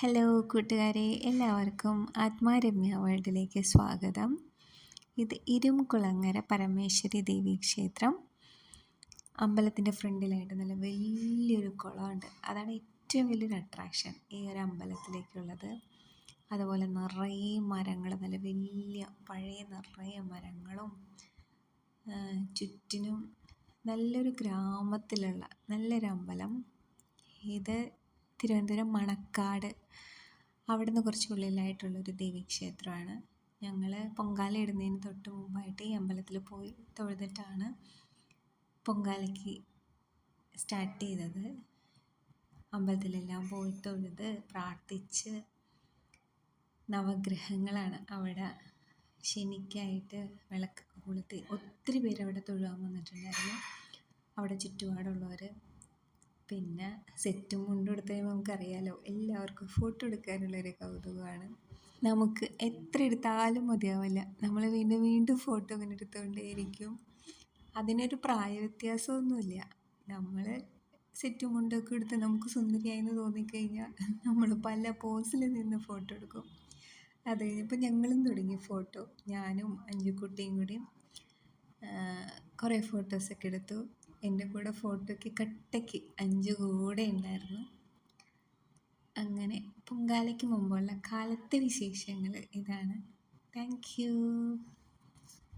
Hello കൂട്ടുകാരെ എല്ലാവർക്കും ആത്മാരമ്യ വേൾഡിലേക്ക് സ്വാഗതം. ഇത് ഇരുംകുളങ്ങര പരമേശ്വരി ദേവി ക്ഷേത്രം. അമ്പലത്തിന്റെ ഫ്രണ്ടിലായിട്ട് നല്ല വലിയൊരു കുളമുണ്ട്. അതാണ് ഏറ്റവും വലിയൊരു അട്രാക്ഷൻ ഈ ഒരു അമ്പലത്തിലേക്കുള്ളത്. അതുപോലെ നിറയെ മരങ്ങൾ നല്ല വലിയ പഴയ നിറയെ മരങ്ങളും ചുറ്റിനും നല്ലൊരു ഗ്രാമത്തിലുള്ള നല്ലൊരു അമ്പലം. ഇത് തിരുവനന്തപുരം മണക്കാട്. അവിടെ നിന്ന് കുറച്ച് ഉള്ളിലായിട്ടുള്ളൊരു ദേവീക്ഷേത്രമാണ്. ഞങ്ങൾ പൊങ്കാല ഇടുന്നതിന് തൊട്ട് മുമ്പായിട്ട് ഈ അമ്പലത്തിൽ പോയി തൊഴുതിട്ടാണ് പൊങ്കാലയ്ക്ക് സ്റ്റാർട്ട് ചെയ്തത്. അമ്പലത്തിലെല്ലാം പോയി തൊഴുത് പ്രാർത്ഥിച്ച് നവഗ്രഹങ്ങളാണ് അവിടെ ശനിക്കായിട്ട് വിളക്ക് കൊളുത്തി ഒത്തിരി പേര് അവിടെ തൊഴുവാൻ വന്നിട്ടുണ്ടായിരുന്നു. അവിടെ ചുറ്റുപാടുള്ളവർ പിന്നെ സെറ്റും മുണ്ടും എടുത്ത് കഴിയുമ്പോൾ നമുക്കറിയാലോ എല്ലാവർക്കും ഫോട്ടോ എടുക്കാനുള്ളൊരു കൗതുകമാണ്. നമുക്ക് എത്ര എടുത്താലും മതിയാവില്ല. നമ്മൾ വീണ്ടും വീണ്ടും ഫോട്ടോ ഇങ്ങനെ എടുത്തുകൊണ്ടേയിരിക്കും അതിനൊരു പ്രായ വ്യത്യാസമൊന്നുമില്ല നമ്മൾ സെറ്റും മുണ്ടൊക്കെ എടുത്ത് നമുക്ക് സുന്ദരിയായെന്ന് തോന്നിക്കഴിഞ്ഞാൽ നമ്മൾ പല പോസിൽ നിന്ന് ഫോട്ടോ എടുക്കും. അത് കഴിഞ്ഞപ്പോൾ ഞങ്ങളും തുടങ്ങി ഫോട്ടോ. ഞാനും അഞ്ചുക്കുട്ടിയും കൂടി കുറേ ഫോട്ടോസൊക്കെ എടുത്തു. എന്റെ കൂടെ ഫോട്ടോയ്ക്ക് കട്ടയ്ക്ക് അഞ്ച് കൂടെ ഉണ്ടായിരുന്നു. അങ്ങനെ പൊങ്കാലയ്ക്ക് മുമ്പുള്ള കാലത്തെ വിശേഷങ്ങൾ ഇതാണ്. Thank you.